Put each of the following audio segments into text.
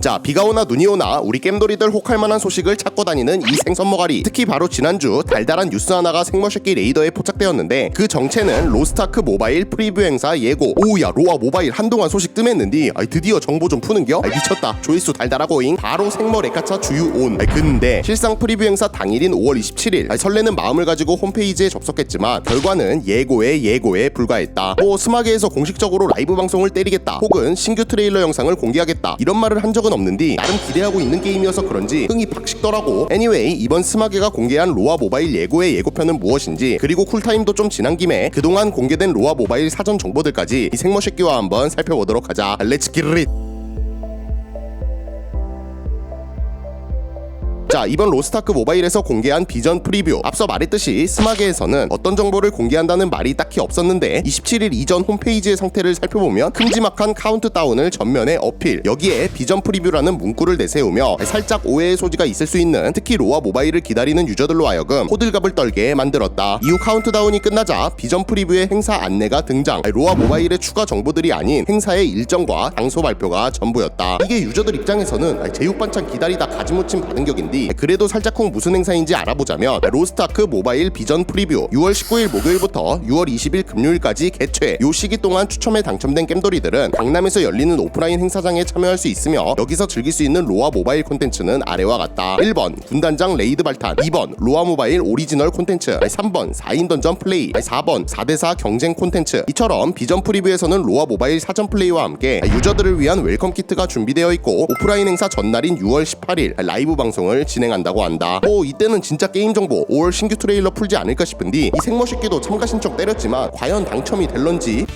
자 비가 오나 눈이 오나 우리 겜돌이들 혹할 만한 소식을 찾고 다니는 이 생선머가리. 특히 바로 지난주 달달한 뉴스 하나가 생머새끼 레이더에 포착되었는데 그 정체는 로스타크 모바일 프리뷰 행사 예고. 오우야 로아 모바일 한동안 소식 뜸했는디. 아이 드디어 정보 좀 푸는겨? 아이 미쳤다. 조회수 달달하고잉. 바로 생머 레카차 주유 온. 아이 근데 실상 프리뷰 행사 당일인 5월 27일. 아이 설레는 마음을 가지고 홈페이지에 접속했지만 결과는 예고에 예고에 불과했다. 뭐 스마게에서 공식적으로 라이브 방송을 때리겠다. 혹은 신규 트레일러 영상을 공개하겠다. 이런 말을 한 적은 없는디 나름 기대하고 있는 게임이어서 그런지 흥이 팍 식더라고. Anyway 이번 스마게가 공개한 로아 모바일 예고의 예고편은 무엇인지 그리고 쿨타임도 좀 지난 김에 그동안 공개된 로아 모바일 사전 정보들까지 이 생머새끼와 한번 살펴보도록 하자. 렛츠 기 자 이번 로스타크 모바일에서 공개한 비전 프리뷰. 앞서 말했듯이 스마게에서는 어떤 정보를 공개한다는 말이 딱히 없었는데 27일 이전 홈페이지의 상태를 살펴보면 큼지막한 카운트다운을 전면에 어필 여기에 비전 프리뷰라는 문구를 내세우며 살짝 오해의 소지가 있을 수 있는 특히 로아 모바일을 기다리는 유저들로 하여금 호들갑을 떨게 만들었다. 이후 카운트다운이 끝나자 비전 프리뷰의 행사 안내가 등장. 로아 모바일의 추가 정보들이 아닌 행사의 일정과 장소 발표가 전부였다. 이게 유저들 입장에서는 제육 반찬 기다리다 가지무침 받은 격인데 그래도 살짝쿵 무슨 행사인지 알아보자면 로스타크 모바일 비전 프리뷰 6월 19일 목요일부터 6월 20일 금요일까지 개최. 요 시기 동안 추첨에 당첨된 겜돌이들은 강남에서 열리는 오프라인 행사장에 참여할 수 있으며 여기서 즐길 수 있는 로아 모바일 콘텐츠는 아래와 같다. 1번 군단장 레이드 발탄. 2번 로아 모바일 오리지널 콘텐츠. 3번 4인 던전 플레이. 4번 4대4 경쟁 콘텐츠. 이처럼 비전 프리뷰에서는 로아 모바일 사전 플레이와 함께 유저들을 위한 웰컴 키트가 준비되어 있고 오프라인 행사 전날인 6월 18일 라이브 방송을 진행한다고 한다. 뭐 이때는 진짜 게임 정보 5월 신규 트레일러 풀지 않을까 싶은데 이 생머새끼도 참가 신청 때렸지만 과연 당첨이 될런지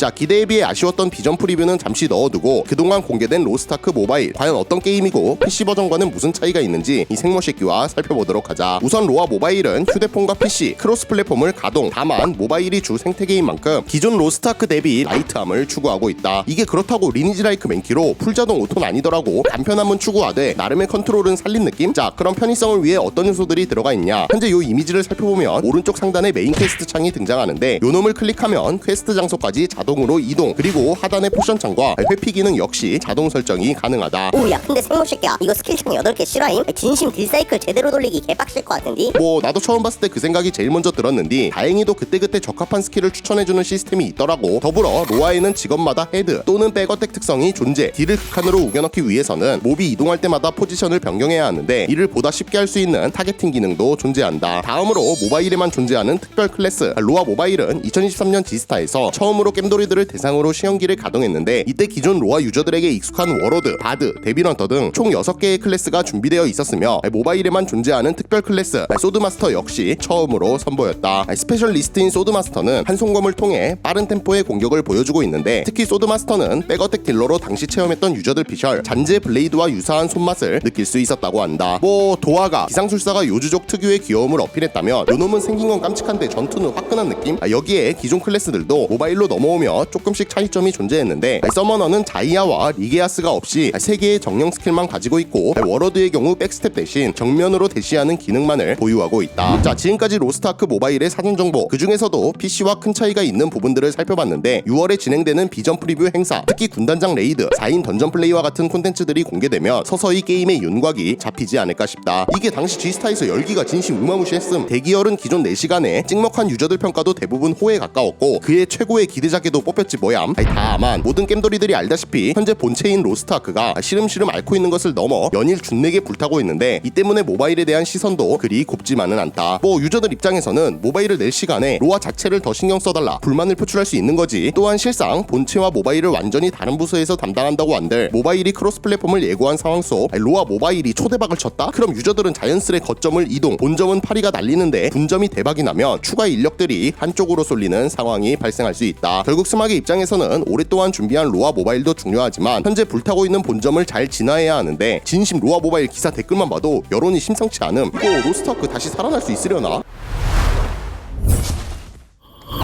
자 기대에 비해 아쉬웠던 비전 프리뷰는 잠시 넣어두고 그동안 공개된 로스타크 모바일 과연 어떤 게임이고 PC 버전과는 무슨 차이가 있는지 이 생머새끼와 살펴보도록 하자. 우선 로아 모바일은 휴대폰과 PC 크로스 플랫폼을 가동. 다만 모바일이 주 생태계인 만큼 기존 로스타크 대비 라이트함을 추구하고 있다. 이게 그렇다고 리니지 라이크 맨키로 풀자동 오토는 아니더라고 간편함은 추구하되 나름의 컨트롤은 살린 느낌? 자 그럼 편의성을 위해 어떤 요소들이 들어가 있냐? 현재 요 이미지를 살펴보면 오른쪽 상단에 메인 퀘스트 창이 등장하는데 요 놈을 클릭하면 퀘스트 장소까지 자동 으로 이동 그리고 하단의 포션 창과 회피 기능 역시 자동 설정이 가능하다. 오야 근데 생모새끼야. 이거 스킬창 8개 실화임? 진심 딜사이클 제대로 돌리기 개빡실 것 같은디? 뭐 나도 처음 봤을 때 그 생각이 제일 먼저 들었는데 다행히도 그때그때 적합한 스킬을 추천해주는 시스템이 있더라고. 더불어 로아에는 직업마다 헤드 또는 백어택 특성이 존재. 딜을 극한으로 우겨넣기 위해서는 몹이 이동할 때마다 포지션을 변경해야 하는데 이를 보다 쉽게 할 수 있는 타겟팅 기능도 존재한다. 다음으로 모바일에만 존재하는 특별 클래스. 로아 모바일은 2023년 지스타에서 처음으로 겜돌이 들을 대상으로 시험기를 가동했는데 이때 기존 로아 유저들에게 익숙한 워로드, 바드, 데빌런터 등 총 6개의 클래스가 준비되어 있었으며 모바일에만 존재하는 특별 클래스 소드마스터 역시 처음으로 선보였다. 스페셜 리스트인 소드마스터는 한 송검을 통해 빠른 템포의 공격을 보여주고 있는데 특히 소드마스터는 백어택 딜러로 당시 체험했던 유저들 피셜 잔재 블레이드와 유사한 손맛을 느낄 수 있었다고 한다. 뭐 도화가 기상술사가 요주족 특유의 귀여움을 어필했다면 요놈은 생긴 건 깜찍한데 전투는 화끈한 느낌? 아, 여기에 기존 클래스들도 모바일로 넘어오며 조금씩 차이점이 존재했는데 서머너는 자이아와 리게아스가 없이 세 개의 정령 스킬만 가지고 있고 워러드의 경우 백스텝 대신 정면으로 대시하는 기능만을 보유하고 있다. 자 지금까지 로스트아크 모바일의 사전 정보 그 중에서도 PC와 큰 차이가 있는 부분들을 살펴봤는데 6월에 진행되는 비전 프리뷰 행사 특히 군단장 레이드 4인 던전 플레이와 같은 콘텐츠들이 공개되면 서서히 게임의 윤곽이 잡히지 않을까 싶다. 이게 당시 G스타에서 열기가 진심 우마무시했음 대기열은 기존 4시간에 찍먹한 유저들 평가도 대부분 호에 가까웠고 그의 최고의 기대작에 도 뽑혔지 뭐얌. 아니 다만 모든 겜돌이들이 알다시피 현재 본체인 로스트아크가 시름시름 앓고 있는 것을 넘어 연일 준내게 불타고 있는데 이 때문에 모바일에 대한 시선도 그리 곱지만은 않다. 뭐 유저들 입장에서는 모바일을 낼 시간에 로아 자체를 더 신경 써달라 불만을 표출할 수 있는 거지. 또한 실상 본체와 모바일을 완전히 다른 부서에서 담당한다고 한들 모바일이 크로스 플랫폼을 예고한 상황 속 로아 모바일이 초대박을 쳤다? 그럼 유저들은 자연스레 거점을 이동 본점은 파리가 날리는데 분점이 대박이 나면 추가 인력들이 한쪽으로 쏠리는 상황이 발생할 수 있다. 결국 스마게 입장에서는 오랫동안 준비한 로아 모바일도 중요하지만 현재 불타고 있는 본점을 잘 진화해야 하는데 진심 로아 모바일 기사 댓글만 봐도 여론이 심상치 않음 이거 로스터크 다시 살아날 수 있으려나?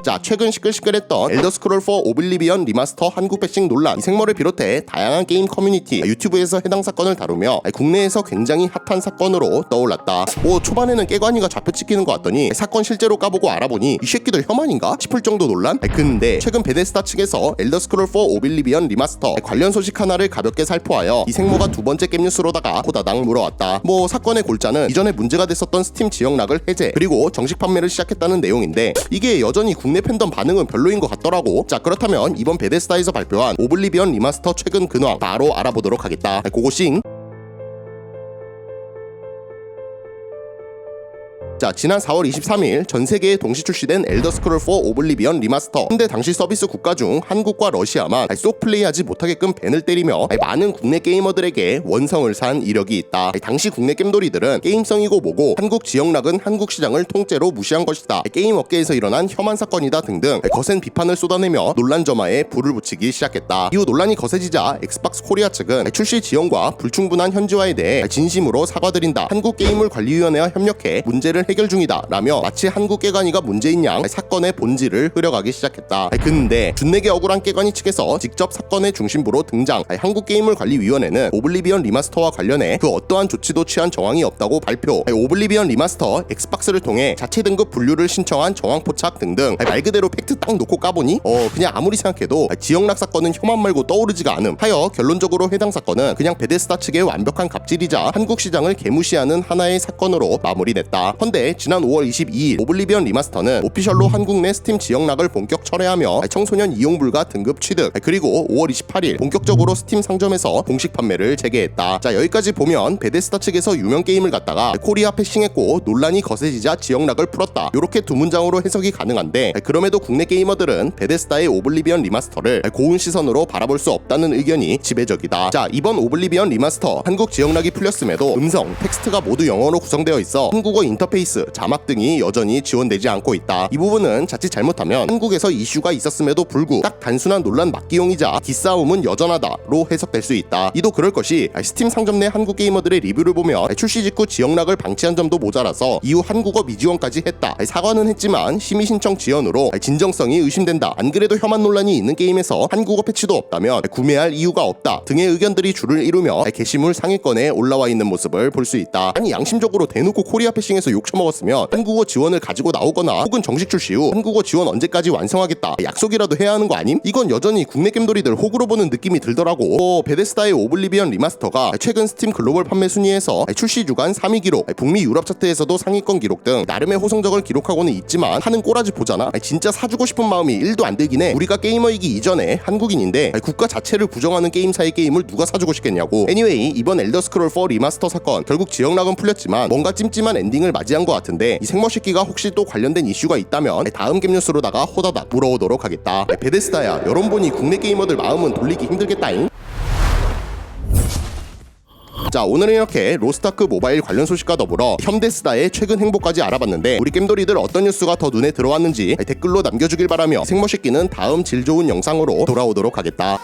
자 최근 시끌시끌했던 엘더스크롤 4 오블리비언 리마스터 한국 패싱 논란. 이 생모를 비롯해 다양한 게임 커뮤니티 유튜브에서 해당 사건을 다루며 국내에서 굉장히 핫한 사건으로 떠올랐다. 뭐 초반에는 깨관이가 잡혀 찍히는 것 같더니 사건 실제로 까보고 알아보니 이 새끼들 혐한인가? 싶을 정도 논란? 근데 최근 베데스다 측에서 엘더스크롤 4 오블리비언 리마스터 관련 소식 하나를 가볍게 살포하여 이 생모가 두 번째 게임 뉴스로다가 호다닥 물어왔다. 뭐 사건의 골자는 이전에 문제가 됐었던 스팀 지역락을 해제 그리고 정식 판매를 시작했다는 내용인데 이게 여전히 국내 팬덤 반응은 별로인 것 같더라고. 자 그렇다면 이번 베데스다에서 발표한 오블리비언 리마스터 최근 근황 바로 알아보도록 하겠다. 고고싱 자 지난 4월 23일 전 세계에 동시 출시된 엘더 스크롤 4 오블리비언 리마스터. 근데 당시 서비스 국가 중 한국과 러시아만 쏙 플레이하지 못하게끔 밴을 때리며 많은 국내 게이머들에게 원성을 산 이력이 있다. 당시 국내 겜돌이들은 게임성이고 뭐고 한국 지역락은 한국 시장을 통째로 무시한 것이다. 게임 업계에서 일어난 혐한 사건이다 등등 거센 비판을 쏟아내며 논란 점화에 불을 붙이기 시작했다. 이후 논란이 거세지자 엑스박스 코리아 측은 출시 지연과 불충분한 현지화에 대해 진심으로 사과드린다. 한국 게임을 관리위원회와 협력해 문제를 해결 중이다. 라며 마치 한국 깨관이가 문제인 양 사건의 본질을 흐려가기 시작했다. 근데 준내게 억울한 깨관이 측에서 직접 사건의 중심부로 등장. 한국게임을관리위원회는 오블리비언 리마스터와 관련해 그 어떠한 조치도 취한 정황이 없다고 발표. 오블리비언 리마스터 엑스박스를 통해 자체 등급 분류를 신청한 정황 포착 등등. 말 그대로 팩트 딱 놓고 까보니? 어 그냥 아무리 생각해도 지역락 사건은 혐한 말고 떠오르지가 않음. 하여 결론적으로 해당 사건은 그냥 베데스다 측의 완벽한 갑질이자 한국 시장을 개무시하는 하나의 사건으로 마무리됐다. 헌데 지난 5월 22일 오블리비언 리마스터는 오피셜로 한국 내 스팀 지역락을 본격 철회하며 청소년 이용 불가 등급 취득 그리고 5월 28일 본격적으로 스팀 상점에서 공식 판매를 재개했다. 자 여기까지 보면 베데스다 측에서 유명 게임을 갖다가 코리아 패싱했고 논란이 거세지자 지역락을 풀었다. 요렇게 두 문장으로 해석이 가능한데 그럼에도 국내 게이머들은 베데스다의 오블리비언 리마스터를 고운 시선으로 바라볼 수 없다는 의견이 지배적이다. 자 이번 오블리비언 리마스터 한국 지역락이 풀렸음에도 음성, 텍스트가 모두 영어로 구성되어 있어 한국어 인터페이스, 자막 등이 여전히 지원되지 않고 있다. 이 부분은 자칫 잘못하면 한국에서 이슈가 있었음에도 불구 딱 단순한 논란 막기용이자 기싸움은 여전하다로 해석될 수 있다. 이도 그럴 것이 스팀 상점 내 한국 게이머들의 리뷰를 보며 출시 직후 지역락을 방치한 점도 모자라서 이후 한국어 미지원까지 했다. 사과는 했지만 심의 신청 지연으로 진정성이 의심된다. 안 그래도 혐한 논란이 있는 게임에서 한국어 패치도 없다면 구매할 이유가 없다. 등의 의견들이 줄을 이루며 게시물 상위권에 올라와 있는 모습을 볼 수 있다. 아니 양심적으로 대놓고 코리아 패싱에서 욕처 먹었으면 한국어 지원을 가지고 나오거나 혹은 정식 출시 후 한국어 지원 언제까지 완성하겠다 약속이라도 해야 하는 거 아님? 이건 여전히 국내 겜돌이들 호구로 보는 느낌이 들더라고. 어, 베데스다의 오블리비언 리마스터가 최근 스팀 글로벌 판매 순위에서 출시 주간 3위 기록 북미 유럽 차트에서도 상위권 기록 등 나름의 호성적을 기록하고는 있지만 하는 꼬라지 보잖아? 진짜 사주고 싶은 마음이 1도 안 들긴 해 우리가 게이머이기 이전에 한국인인데 국가 자체를 부정하는 게임사의 게임을 누가 사주고 싶겠냐고. 애니웨이 이번 엘더스크롤 4 리마스터 사건 결국 지역락은 풀렸지만 뭔가 찜찜한 엔딩을 맞이한 것 같은데 이 생머시끼가 혹시 또 관련된 이슈가 있다면 다음 게임 뉴스로다가 호다닥 물어오도록 하겠다. 베데스다야 여론 보니 국내 게이머들 마음은 돌리기 힘들겠다잉. 자 오늘은 이렇게 로스타크 모바일 관련 소식과 더불어 현대스다의 최근 행보까지 알아봤는데 우리 겜돌이들 어떤 뉴스가 더 눈에 들어왔는지 댓글로 남겨주길 바라며 생머시끼는 다음 질 좋은 영상으로 돌아오도록 하겠다